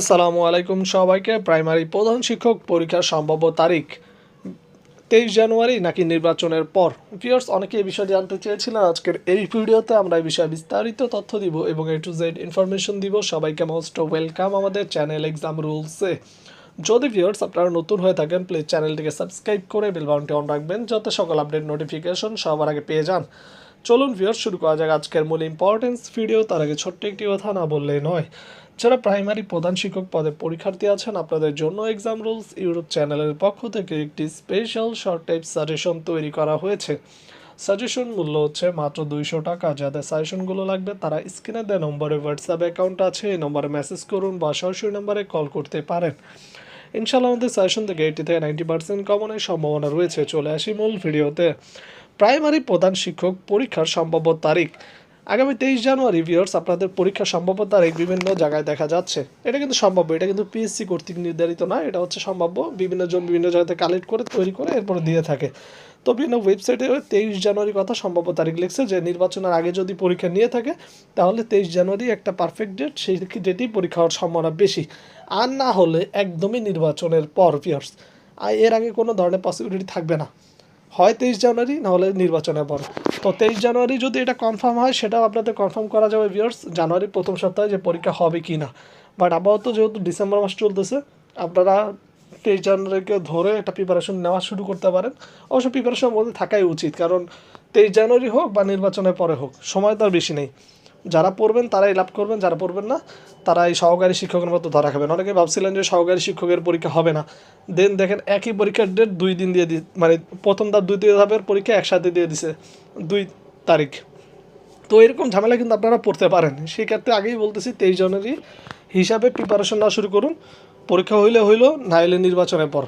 আসসালামু আলাইকুম সবাইকে। প্রাইমারি প্রধান শিক্ষক পরীক্ষার সম্ভাব্য তারিখ তেইশ জানুয়ারি নাকি নির্বাচনের পর। ভিউয়ার্স অনেকে এই বিষয়ে জানতে চেয়েছিলেন। আজকের এই ভিডিওতে আমরা এই বিষয়ে বিস্তারিত তথ্য দিব এবং এ টু জেড ইনফরমেশন দিব। সবাইকে মোস্ট ওয়েলকাম আমাদের চ্যানেল এক্সাম রুলসে যদি ভিউয়ার্স আপনারা নতুন হয়ে থাকেন প্লিজ চ্যানেলটিকে সাবস্ক্রাইব করে বেল বাটনটি অন রাখবেন, যাতে সকল আপডেট নোটিফিকেশন সবার আগে পেয়ে যান। চলুন ভিউয়ার্স শুরু করা যাক আজকের মূল ইম্পর্টেন্স ভিডিও তার আগে ছোট্ট একটি কথা না বললেই নয়, যারা প্রাইমারি প্রধান শিক্ষক পদে পরীক্ষার্থী আছেন, আপনাদের জন্য এক্সাম রুলস ইউটিউব চ্যানেলের পক্ষ থেকে একটি স্পেশাল শর্ট টাইপ সাজেশন তৈরি করা হয়েছে। সাজেশন মূল্য হচ্ছে মাত্র দুইশো টাকা, যাদের সাজেশনগুলো লাগবে তারা স্ক্রিনে দেওয়া নম্বরে হোয়াটসঅ্যাপ অ্যাকাউন্ট আছে, এই নম্বরে মেসেজ করুন বা সরাসরি নম্বরে কল করতে পারেন। ইনশাল্লাহ আমাদের সাজেশন থেকে এইটি থেকে নাইনটি পার্সেন্ট কমনের সম্ভাবনা রয়েছে। চলে আসি মূল ভিডিওতে প্রাইমারি প্রধান শিক্ষক পরীক্ষার সম্ভাব্য তারিখ। আগামী তেইশ জানুয়ারি ভিউয়ার্স আপনাদের পরীক্ষা সম্ভাব্য তারিখ বিভিন্ন জায়গায় দেখা যাচ্ছে। এটা কিন্তু সম্ভাব্য, এটা কিন্তু পিএসসি কর্তৃক নির্ধারিত না, এটা হচ্ছে সম্ভাব্য। বিভিন্ন জন বিভিন্ন জায়গাতে কালেক্ট করে, তৈরি করে এরপরে দিয়ে থাকে। তো বিভিন্ন ওয়েবসাইটে তেইশ জানুয়ারি কথা সম্ভাব্য তারিখ লিখছে যে, নির্বাচনের আগে যদি পরীক্ষা নিয়ে থাকে, তাহলে তেইশ জানুয়ারি একটা পারফেক্ট ডেট সেই ডেটেই পরীক্ষা হওয়ার সম্ভাবনা বেশি। আর না হলে একদমই নির্বাচনের পর ভিউয়ার্স আর এর আগে কোনো ধরনের পসিবিলিটি থাকবে না। হয় তেইশ জানুয়ারি, নাহলে নির্বাচনের পর। তো তেইশ জানুয়ারি যদি এটা কনফার্ম হয়, সেটাও আপনাদের কনফার্ম করা যাবে ভিউয়ার্স জানুয়ারির প্রথম সপ্তাহে যে পরীক্ষা হবে কি না। বাট আপাতত যেহেতু ডিসেম্বর মাস চলতেছে, আপনারা তেইশ জানুয়ারিকে ধরে একটা প্রিপারেশন নেওয়া শুরু করতে পারেন। অবশ্য প্রিপারেশনের মধ্যে থাকাই উচিত, কারণ তেইশ জানুয়ারি হোক বা নির্বাচনের পরে হোক, সময় তো আর বেশি নেই। যারা পড়বেন তারাই লাভ করবেন, যারা পড়বেন না তারা এই সহকারী শিক্ষকের মতো ধরা খাবেন অনেকে ভাবছিলেন যে সহকারী শিক্ষকের পরীক্ষা হবে না। দেন দেখেন একই পরীক্ষার ডেট দুই দিন দিয়ে দি মানে প্রথম ধাপ দ্বিতীয় ধাপের পরীক্ষা একসাথে দিয়ে দিছে দুই তারিখ। তো এরকম ঝামেলা কিন্তু আপনারা পড়তে পারেন। সেক্ষেত্রে আগেই বলতেছি, তেইশ জানুয়ারি হিসাবে প্রিপারেশন নেওয়া শুরু করুন। পরীক্ষা হইলে হইল, না নির্বাচনের পর।